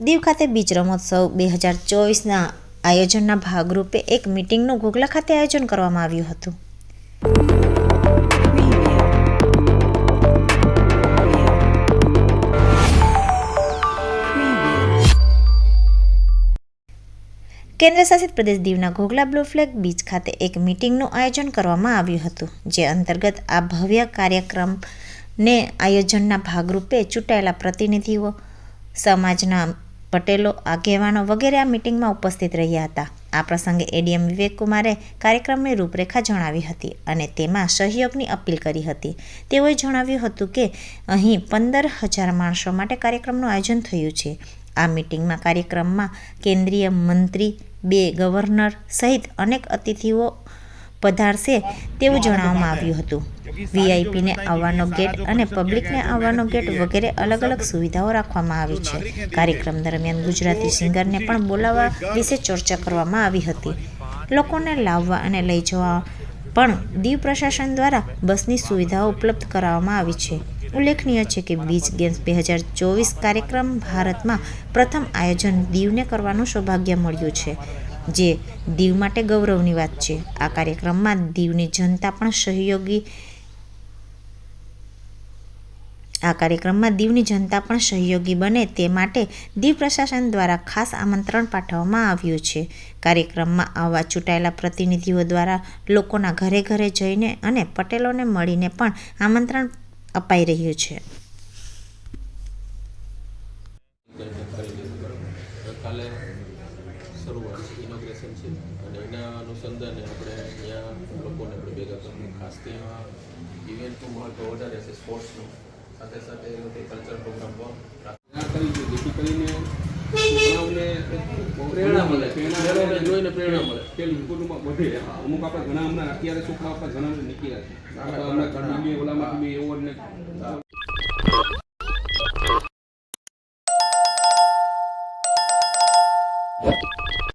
દીવ ખાતે બીચ રમોત્સવ બે હજાર ચોવીસના આયોજનના ભાગરૂપે એક મિટિંગનું ઘોઘલા ખાતે આયોજન કરવામાં આવ્યું હતું. કેન્દ્રશાસિત પ્રદેશ દીવના ઘોઘલા બ્લુ ફ્લેગ બીચ ખાતે એક મિટિંગનું આયોજન કરવામાં આવ્યું હતું, જે અંતર્ગત આ ભવ્ય કાર્યક્રમને આયોજનના ભાગરૂપે ચૂંટાયેલા પ્રતિનિધિઓ, સમાજના પટેલો, આગેવાનો વગેરે આ મિટિંગમાં ઉપસ્થિત રહ્યા હતા. આ પ્રસંગે એડીએમ વિવેકકુમારે કાર્યક્રમની રૂપરેખા જણાવી હતી અને તેમાં સહયોગની અપીલ કરી હતી. તેઓએ જણાવ્યું હતું કે, અહીં પંદર હજાર માણસો માટે કાર્યક્રમનું આયોજન થયું છે. આ મિટિંગમાં કાર્યક્રમમાં કેન્દ્રીય મંત્રી, બે ગવર્નર સહિત અનેક અતિથિઓ પધારશે તેવું જણાવવામાં આવ્યું હતું. વીઆઈપીને આવવાનો ગેટ અને પબ્લિકને આવવાનો ગેટ વગેરે અલગ અલગ સુવિધાઓ રાખવામાં આવી છે. કાર્યક્રમ દરમિયાન ગુજરાતી સિંગરને પણ બોલાવવા વિશે ચર્ચા કરવામાં આવી હતી. લોકોને લાવવા અને લઈ જવા પણ દીવ પ્રશાસન દ્વારા બસની સુવિધાઓ ઉપલબ્ધ કરાવવામાં આવી છે. ઉલ્લેખનીય છે કે બીચ ગેમ્સ બે હજાર ચોવીસ કાર્યક્રમ ભારતમાં પ્રથમ આયોજન દીવને કરવાનું સૌભાગ્ય મળ્યું છે. જે દીવ માટે ગૌરવની વાત છે. આ કાર્યક્રમમાં દીવની જનતા પણ સહયોગી આ કાર્યક્રમમાં દીવની જનતા પણ સહયોગી બને તે માટે દીવ પ્રશાસન દ્વારા ખાસ આમંત્રણ પાઠવવામાં આવ્યું છે. કાર્યક્રમમાં આવા ચૂંટાયેલા પ્રતિનિધિઓ દ્વારા લોકોના ઘરે ઘરે જઈને અને પટેલોને મળીને પણ આમંત્રણ અપાઈ રહ્યું છે. કાલે ઇનોગ્રેશન છે. અને એના અનુસંધાને આપણે અહીંયા લોકોને આપણે ભેગા કરવું ખાસ તેમાં ઇવેન્ટનું મહત્વ વધારે છે સ્પોર્ટ્સનું સાથે સાથે એ લોકો કલ્ચર પ્રોગ્રામ પણ કરી છે. જેથી કરીને પ્રેરણા મળે. પ્રેરણા જોઈને પ્રેરણા મળે. કે કુટુંબમાં વધે. અમુક આપણે ઘણા હમણાં અત્યારે છોકરા આપણે ઘણા નીકળ્યા છે. બી એવોર્ડ ને